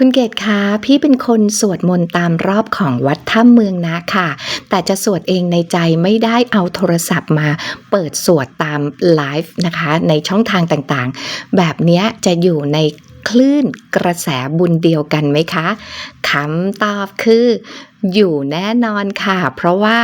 คุณเกศคะพี่เป็นคนสวดมนต์ตามรอบของวัดถ้ำเมืองนะค่ะ แต่จะสวดเองในใจไม่ได้เอาโทรศัพท์มาเปิดสวดตามไลฟ์นะคะ ในช่องทางต่างๆ แบบนี้จะอยู่ในคลื่นกระแสบุญเดียวกันไหมคะคำตอบคืออยู่แน่นอนค่ะ เพราะว่า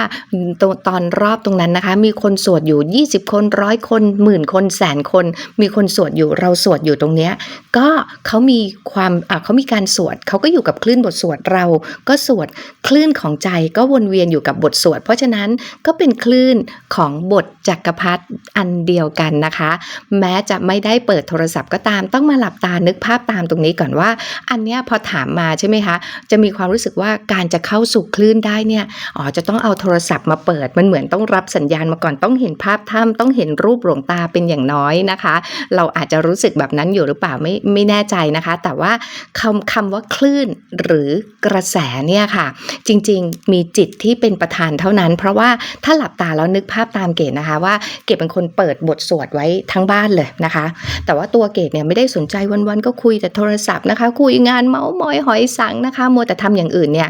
ตตอนรอบตรงนั้นนะคะ มีคนสวดอยู่ 20 คนร้อยคนหมื่นคนแสนคน มีคนสวดอยู่เราสวดอยู่ตรงเนี้ยก็เขามีความเขามีการสวดเขาก็อยู่กับคลื่นบทสวดเรา ก็สวดคลื่นของใจก็วนเวียนอยู่กับบทสวด เพราะฉะนั้นก็เป็นคลื่นของบทจักรพรรดิอันเดียวกันนะคะ แม้จะไม่ได้เปิดโทรศัพท์ก็ตามต้องมาหลับตานึกภาพตามตรงนี้ก่อนว่า อันเนี้ยพอถามมาใช่ไหมคะจะมีความรู้สึกว่าการจะเข้าสู่คลื่นได้เนี่ยอ๋อจะต้องเอาโทรศัพท์มาเปิดมันเหมือนต้องรับสัญญาณมาก่อนต้องเห็นภาพถ้ำต้องเห็นรูปหลวงตาเป็นอย่างน้อยนะคะ เราอาจจะรู้สึกแบบนั้นอยู่หรือเปล่าไม่ไม่แน่ใจนะคะ แต่ว่าคำคำว่าคลื่นหรือกระแสเนี่ยค่ะ จริงๆมีจิตที่เป็นประธานเท่านั้น เพราะว่าถ้าหลับตาแล้วนึกภาพตามเกดนะคะว่าเกดเป็นคนเปิดบทสวดไว้ทั้งบ้านเลยนะคะ แต่ว่าตัวเกดเนี่ยไม่ได้สนใจวันๆก็คุยแต่โทรศัพท์นะคะ คุยงานเมาส์มอยหอยสังนะคะมัวแต่ทำอย่างอื่นเนี่ย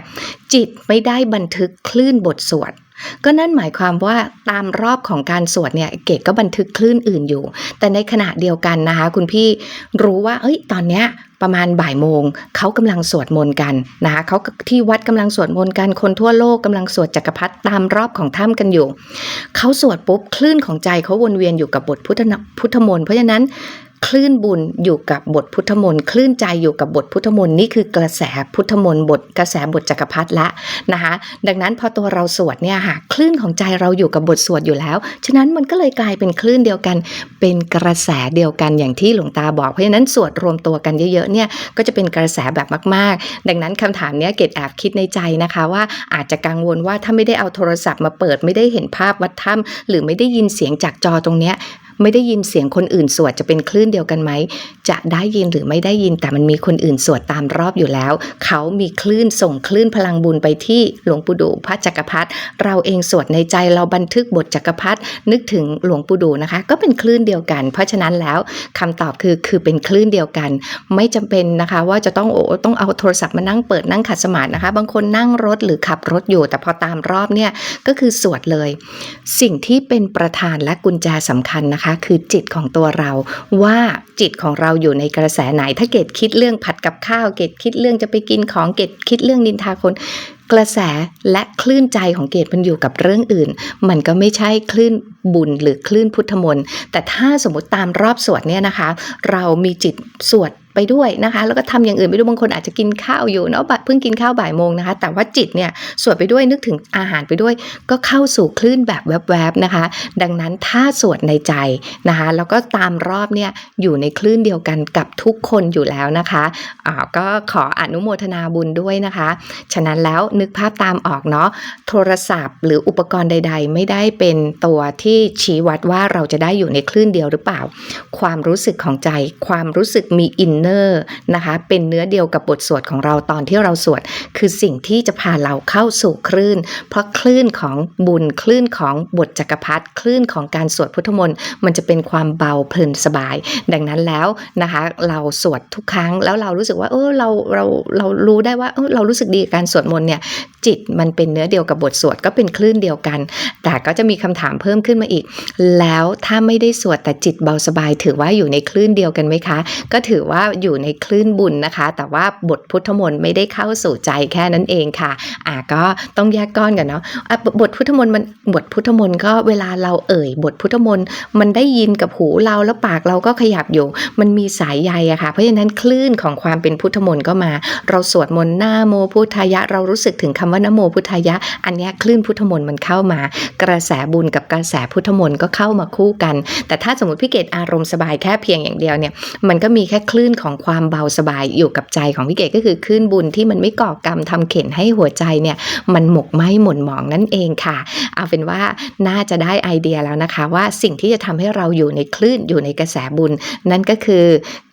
จิตไม่ได้บันทึกคลื่นบทสวดก็นั่นหมายความว่าตามรอบของการสวดเนี่ยเกดก็บันทึกคลื่นอื่นอยู่ แต่ในขณะเดียวกันนะคะ คุณพี่รู้ว่า เอ้ยตอนเนี้ยประมาณบ่ายโมงเขากำลังสวดมนต์กันนะคะเขาที่วัดกำลังสวดมนต์กันคนทั่วโลกกำลังสวดจักรพรรดิตามรอบของถ้ำกันอยู่เขาสวดปุ๊บคลื่นของใจเขาวนเวียนอยู่กับบทพุทธพุทธมนต์เพราะฉะนั้น คลื่นบุญอยู่กับบทพุทธมนต์คลื่นใจอยู่กับบทพุทธมนต์นี่คือกระแสพุทธมนต์บทกระแสบทจักรพรรดิละนะคะดังนั้นพอตัวเราสวดเนี่ยค่ะคลื่นของใจเราอยู่กับบทสวดอยู่แล้ว ฉะนั้นมันก็เลยกลายเป็นคลื่นเดียวกัน เป็นกระแสเดียวกันอย่างที่หลวงตาบอกเพราะฉะนั้นสวดรวมตัวกันเยอะๆเนี่ยก็จะเป็นกระแสแบบมาก ๆ ดังนั้นคำถามเนี้ยเกดแอบคิดในใจนะคะว่าอาจจะกังวลว่าถ้าไม่ได้เอาโทรศัพท์มาเปิดไม่ได้เห็นภาพวัดถ้ำหรือไม่ได้ยินเสียงจากจอตรงเนี้ยไม่ได้ยินเสียงคนอื่นสวดจะเป็นคลื่นเดียวกันไหม จะได้ยินหรือไม่ได้ยินแต่มันมีคนอื่นสวดตามรอบอยู่แล้ว เขามีคลื่นส่งคลื่นพลังบุญไปที่หลวงปู่ดูพระจักรพรรดิเราเองสวดในใจเราบันทึกบทจักรพรรดินึกถึงหลวงปู่ดูนะคะ ก็เป็นคลื่นเดียวกัน เพราะฉะนั้นแล้วคำตอบคือคือเป็นคลื่นเดียวกัน ไม่จำเป็นนะคะ ว่าจะต้องโอ้ต้องเอาโทรศัพท์มานั่งเปิดนั่งขัดสมาธินะคะ บางคนนั่งรถหรือขับรถอยู่ แต่พอตามรอบเนี่ยก็คือสวดเลย สิ่งที่เป็นประธานและกุญแจสำคัญนะคะคือจิตของตัวเรา ว่าจิตของเราอยู่ในกระแสไหน ถ้าเกดคิดเรื่องผัดกับข้าวเกดคิดเรื่องจะไปกินของเกดคิดเรื่องนินทาคนกระแสและคลื่นใจของเกดมันอยู่กับเรื่องอื่น มันก็ไม่ใช่คลื่นบุญหรือคลื่นพุทธมนต์แต่ถ้าสมมติตามรอบสวดเนี่ยนะคะ เรามีจิตสวด ไปด้วยนะคะ แล้วก็ทำอย่างอื่นไปด้วยบางคนอาจจะกินข้าวอยู่เนาะเพิ่งกินข้าวบ่ายโมงนะคะ แต่ว่าจิตเนี่ยสวดไปด้วยนึกถึงอาหารไปด้วย ก็เข้าสู่คลื่นแบบแวบๆนะคะ ดังนั้นถ้าสวดในใจนะคะ แล้วก็ตามรอบเนี่ยอยู่ในคลื่นเดียวกันกับทุกคนอยู่แล้วนะคะอ่าก็ขออนุโมทนาบุญด้วยนะคะ ฉะนั้นแล้วนึกภาพตามออกเนาะโทรศัพท์ หรืออุปกรณ์ใด ๆ ไม่ได้เป็นตัวที่ชี้วัดว่าเราจะได้อยู่ในคลื่นเดียวหรือเปล่า ความรู้สึกของใจ ความรู้สึกมีอินเนอร์นะคะเป็นเนื้อเดียวกับบทสวดของเราตอนที่เราสวด คือสิ่งที่จะพาเราเข้าสู่คลื่น เพราะคลื่นของบุญคลื่นของบทจักรพรรดิคลื่นของการสวดพุทธมนต์มันจะเป็นความเบาเพลินสบาย ดังนั้นแล้วนะคะเราสวดทุกครั้งแล้วเรารู้สึกว่าเออเราเราเรารู้ได้ว่าเออเรารู้สึกดีกับการสวดมนต์เนี่ยจิตมันเป็นเนื้อเดียวกับบทสวดก็เป็นคลื่นเดียวกัน แต่ก็จะมีคำถามเพิ่มขึ้นมาอีก แล้วถ้าไม่ได้สวดแต่จิตเบาสบาย ถือว่าอยู่ในคลื่นเดียวกันไหมคะ ก็ถือว่าอยู่ในคลื่นบุญนะคะ แต่ว่าบทพุทธมนต์ไม่ได้เข้าสู่ใจแค่นั้นเองค่ะอ่าก็ต้องแยกก้อนกันเนาะะบทพุทธมนต์มันบทพุทธมนต์ก็เวลาเราเอ่ย บทพุทธมนต์มันได้ยินกับหูเราแล้วปากเราก็ขยับอยู่ มันมีสายใยอะค่ะ เพราะฉะนั้นคลื่นของความเป็นพุทธมนต์ก็มา เราสวดมนต์หน้าโมพุทธายะ เรารู้สึกถึงคำว่านโมพุทธายะ อันนี้คลื่นพุทธมนต์มันเข้ามา กระแสบุญกับกระแสพุทธมนต์ก็เข้ามาคู่กัน แต่ถ้าสมมติพี่เกดอารมณ์สบายแค่เพียงอย่างเดียวเนี่ยมันก็มีแค่คลื่นของความเบาสบายอยู่กับใจของพี่เกดก็คือคลื่นบุญที่มันไม่ก่อกรรมทำเข็นให้หัวใจเนี่ยมันหมกไหมหม่นหมองนั่นเองค่ะ เอาเป็นว่าน่าจะได้ไอเดียแล้วนะคะว่าสิ่งที่จะทำให้เราอยู่ในคลื่นอยู่ในกระแสบุญ นั่นก็คือ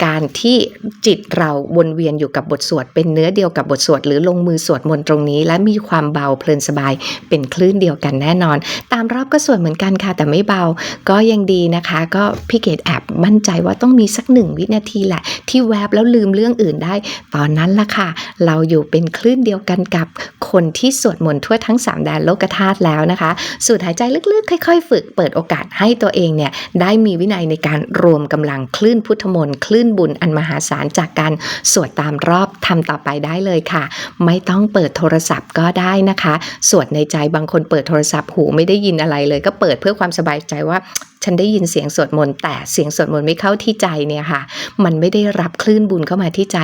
การที่จิตเราวนเวียนอยู่กับบทสวดเป็นเนื้อเดียวกับบทสวดหรือลงมือสวดมนต์ตรงนี้ และมีความเบาเพลินสบายเป็นคลื่นเดียวกันแน่นอน ตามรอบก็สวดเหมือนกันค่ะ แต่ไม่เบาก็ยังดีนะคะ ก็พี่เกดแอบมั่นใจว่าต้องมีสักหนึ่งวินาทีแหละที่ที่แวบแล้วลืมเรื่องอื่นได้ ตอนนั้นล่ะค่ะ เราอยู่เป็นคลื่นเดียวกันกับคนที่สวดมนต์ทั่วทั้งสามแดนโลกธาตุแล้วนะคะ สูดหายใจลึกๆ ค่อยๆ ฝึกเปิดโอกาสให้ตัวเองเนี่ยได้มีวินัยในการรวมกำลังคลื่นพุทธมนต์คลื่นบุญอันมหาศาลจากการสวดตามรอบทำต่อไปได้เลยค่ะ ไม่ต้องเปิดโทรศัพท์ก็ได้นะคะ สวดในใจบางคนเปิดโทรศัพท์หูไม่ได้ยินอะไรเลย ก็เปิดเพื่อความสบายใจว่า ฉันได้ยินเสียงสวดมนต์แต่เสียงสวดมนต์ไม่เข้าที่ใจเนี่ยค่ะ มันไม่ได้รับคลื่นบุญเข้ามาที่ใจ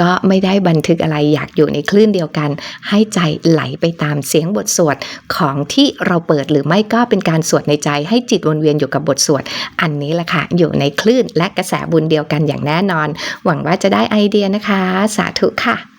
ก็ไม่ได้บันทึกอะไรอยากอยู่ในคลื่นเดียวกัน ให้ใจไหลไปตามเสียงบทสวดของที่เราเปิดหรือไม่ก็เป็นการสวดในใจ ให้จิตวนเวียนอยู่กับบทสวดอันนี้แหละค่ะอยู่ในคลื่นและกระแสบุญเดียวกันอย่างแน่นอน หวังว่าจะได้ไอเดียนะคะ สาธุค่ะ